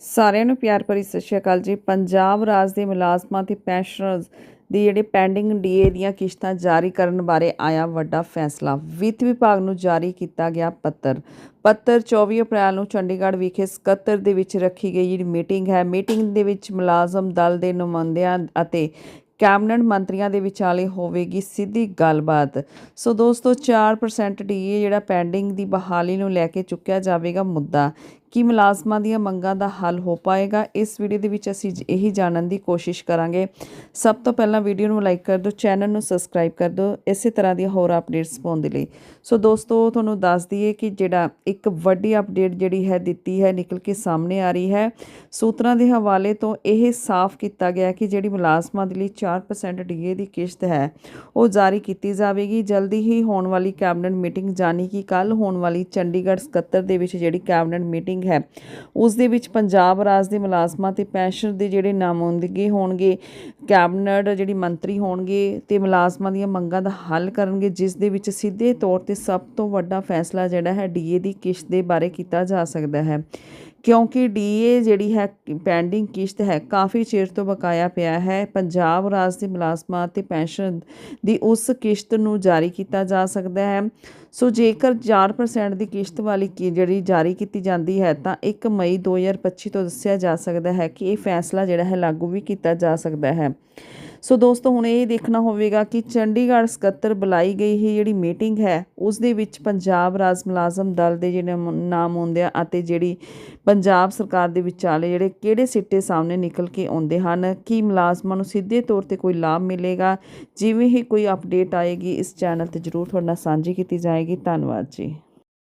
ਸਾਰਿਆਂ ਨੂੰ ਪਿਆਰ ਭਰੀ ਸਤਿ ਸ਼੍ਰੀ ਅਕਾਲ ਜੀ। ਪੰਜਾਬ ਰਾਜ ਦੇ ਮੁਲਾਜ਼ਮਾਂ ਤੇ ਪੈਨਸ਼ਨਰਜ਼ ਦੀ ਜਿਹੜੀ ਪੈਂਡਿੰਗ ਡੀਏ ਦੀਆਂ ਕਿਸ਼ਤਾਂ ਜਾਰੀ ਕਰਨ ਬਾਰੇ ਆਇਆ ਵੱਡਾ ਫੈਸਲਾ। ਵਿੱਤ ਵਿਭਾਗ ਨੂੰ ਜਾਰੀ ਕੀਤਾ ਗਿਆ ਪੱਤਰ। ਪੱਤਰ 24 ਅਪ੍ਰੈਲ ਨੂੰ ਚੰਡੀਗੜ੍ਹ ਵਿਖੇ ਸਕੱਤਰ ਦੇ ਵਿੱਚ ਰੱਖੀ ਗਈ ਜਿਹੜੀ ਮੀਟਿੰਗ ਹੈ, ਮੀਟਿੰਗ ਦੇ ਵਿੱਚ ਮੁਲਾਜ਼ਮ ਦਲ ਦੇ ਨੁਮਾਇੰਦਿਆਂ ਅਤੇ ਕੈਬਨਿਟ ਮੰਤਰੀਆਂ ਦੇ ਵਿਚਾਲੇ ਹੋਵੇਗੀ ਸਿੱਧੀ ਗੱਲਬਾਤ। ਸੋ ਦੋਸਤੋ 4% ਡੀਏ ਜਿਹੜਾ ਪੈਂਡਿੰਗ ਦੀ ਬਹਾਲੀ ਨੂੰ ਲੈ ਕੇ ਚੁੱਕਿਆ ਜਾਵੇਗਾ ਮੁੱਦਾ। ਕੀ ਮੁਲਾਜ਼ਮਾਂ ਦੀਆਂ ਮੰਗਾਂ ਦਾ ਹੱਲ ਹੋ ਪਾਏਗਾ। ਇਸ ਵੀਡੀਓ ਦੇ ਵਿੱਚ ਅਸੀਂ ਇਹੀ ਜਾਣਨ ਦੀ ਕੋਸ਼ਿਸ਼ ਕਰਾਂਗੇ। ਸਭ ਤੋਂ ਪਹਿਲਾਂ ਵੀਡੀਓ ਨੂੰ ਲਾਈਕ ਕਰ ਦਿਓ, ਚੈਨਲ ਨੂੰ ਸਬਸਕ੍ਰਾਈਬ ਕਰ ਦਿਓ। ਇਸੇ ਤਰ੍ਹਾਂ ਦੀਆਂ ਹੋਰ ਅਪਡੇਟਸ ਪਾਉਣ ਦੇ ਲਈ। ਸੋ ਦੋਸਤੋ, ਤੁਹਾਨੂੰ ਦੱਸ ਦਈਏ ਕਿ ਜਿਹੜਾ ਇੱਕ ਵੱਡੀ ਅਪਡੇਟ ਜਿਹੜੀ ਹੈ, ਦਿੱਤੀ ਹੈ, ਨਿਕਲ ਕੇ ਸਾਹਮਣੇ ਆ ਰਹੀ ਹੈ। ਸੂਤਰਾਂ ਦੇ ਹਵਾਲੇ ਤੋਂ ਇਹ ਸਾਫ਼ ਕੀਤਾ ਗਿਆ ਕਿ ਜਿਹੜੀ ਮੁਲਾਜ਼ਮਾਂ ਦੇ ਲਈ 4% ਡੀਏ ਦੀ ਕਿਸ਼ਤ ਹੈ, ਉਹ ਜਾਰੀ ਕੀਤੀ ਜਾਵੇਗੀ। ਜਲਦੀ ਹੀ ਹੋਣ ਵਾਲੀ ਕੈਬਨਿਟ ਮੀਟਿੰਗ ਜਾਣੀ ਕਿ ਕੱਲ ਹੋਣ ਵਾਲੀ ਚੰਡੀਗੜ੍ਹ ਸਕੱਤਰ ਦੇ ਵਿੱਚ ਜਿਹੜੀ ਕੈਬਨਿਟ ਮੀਟਿੰਗ ਹੈ। ਉਸ ਦੇ ਵਿੱਚ ਪੰਜਾਬ ਰਾਜ ਦੇ ਮੁਲਾਜ਼ਮਾਂ ਤੇ ਪੈਨਸ਼ਨ ਦੇ ਜਿਹੜੇ ਨਾਮਜ਼ਦਗੀ ਹੋਣਗੇ ਕੈਬਨਿਟ ਜਿਹੜੀ ਮੰਤਰੀ ਹੋਣਗੇ ਤੇ ਮੁਲਾਜ਼ਮਾਂ ਦੀਆਂ ਮੰਗਾਂ ਦਾ ਹੱਲ ਕਰਨਗੇ, ਜਿਸ ਦੇ ਵਿੱਚ ਸਿੱਧੇ ਤੌਰ ਤੇ ਸਭ ਤੋਂ ਵੱਡਾ ਫੈਸਲਾ ਜਿਹੜਾ ਹੈ ਡੀਏ ਦੀ ਕਿਸ਼ਤ ਦੇ ਬਾਰੇ ਕੀਤਾ ਜਾ ਸਕਦਾ ਹੈ। ਕਿਉਂਕਿ ਡੀਏ ਜਿਹੜੀ ਹੈ ਪੈਂਡਿੰਗ ਕਿਸ਼ਤ ਹੈ, ਕਾਫੀ ਚਿਰ ਤੋਂ ਬਕਾਇਆ ਪਿਆ ਹੈ। ਪੰਜਾਬ ਰਾਜ ਦੇ ਮੁਲਾਜ਼ਮਾਂ ਤੇ ਪੈਨਸ਼ਨ ਦੀ ਉਸ ਕਿਸ਼ਤ ਨੂੰ ਜਾਰੀ ਕੀਤਾ ਜਾ ਸਕਦਾ ਹੈ। ਸੋ ਜੇਕਰ 4% ਦੀ ਕਿਸ਼ਤ ਵਾਲੀ ਕੀ ਜਿਹੜੀ ਜਾਰੀ ਕੀਤੀ ਜਾਂਦੀ ਹੈ, ਤਾਂ 1 ਮਈ 2025 ਤੋਂ ਦੱਸਿਆ ਜਾ ਸਕਦਾ ਹੈ ਕਿ ਇਹ ਫੈਸਲਾ ਜਿਹੜਾ ਹੈ, ਲਾਗੂ ਵੀ ਕੀਤਾ ਜਾ ਸਕਦਾ ਹੈ। ਸੋ ਦੋਸਤੋ, ਹੁਣ ਇਹ ਦੇਖਣਾ ਹੋਵੇਗਾ ਕਿ ਚੰਡੀਗੜ੍ਹ ਸਕੱਤਰ ਬੁਲਾਈ ਗਈ ਹੀ ਜਿਹੜੀ ਮੀਟਿੰਗ ਹੈ, ਉਸ ਦੇ ਵਿੱਚ ਪੰਜਾਬ ਰਾਜ ਮੁਲਾਜ਼ਮ ਦਲ ਦੇ ਜਿਹੜੇ ਨਾਮ ਹੁੰਦੇ ਆ ਅਤੇ ਜਿਹੜੀ ਪੰਜਾਬ ਸਰਕਾਰ ਦੇ ਵਿਚਾਲੇ ਜਿਹੜੇ ਕਿਹੜੇ ਸਿੱਟੇ ਸਾਹਮਣੇ ਨਿਕਲ ਕੇ ਆਉਂਦੇ ਹਨ, ਕੀ ਮੁਲਾਜ਼ਮਾਂ ਨੂੰ ਸਿੱਧੇ ਤੌਰ ਤੇ ਕੋਈ ਲਾਭ ਮਿਲੇਗਾ, ਜਿਵੇਂ ਹੀ ਕੋਈ ਅਪਡੇਟ ਆਏਗੀ, ਇਸ ਚੈਨਲ ਤੇ ਜਰੂਰ ਤੁਹਾਡੇ ਨਾਲ ਸਾਂਝੀ ਕੀਤੀ ਜਾਏਗੀ। ਧੰਨਵਾਦ ਜੀ।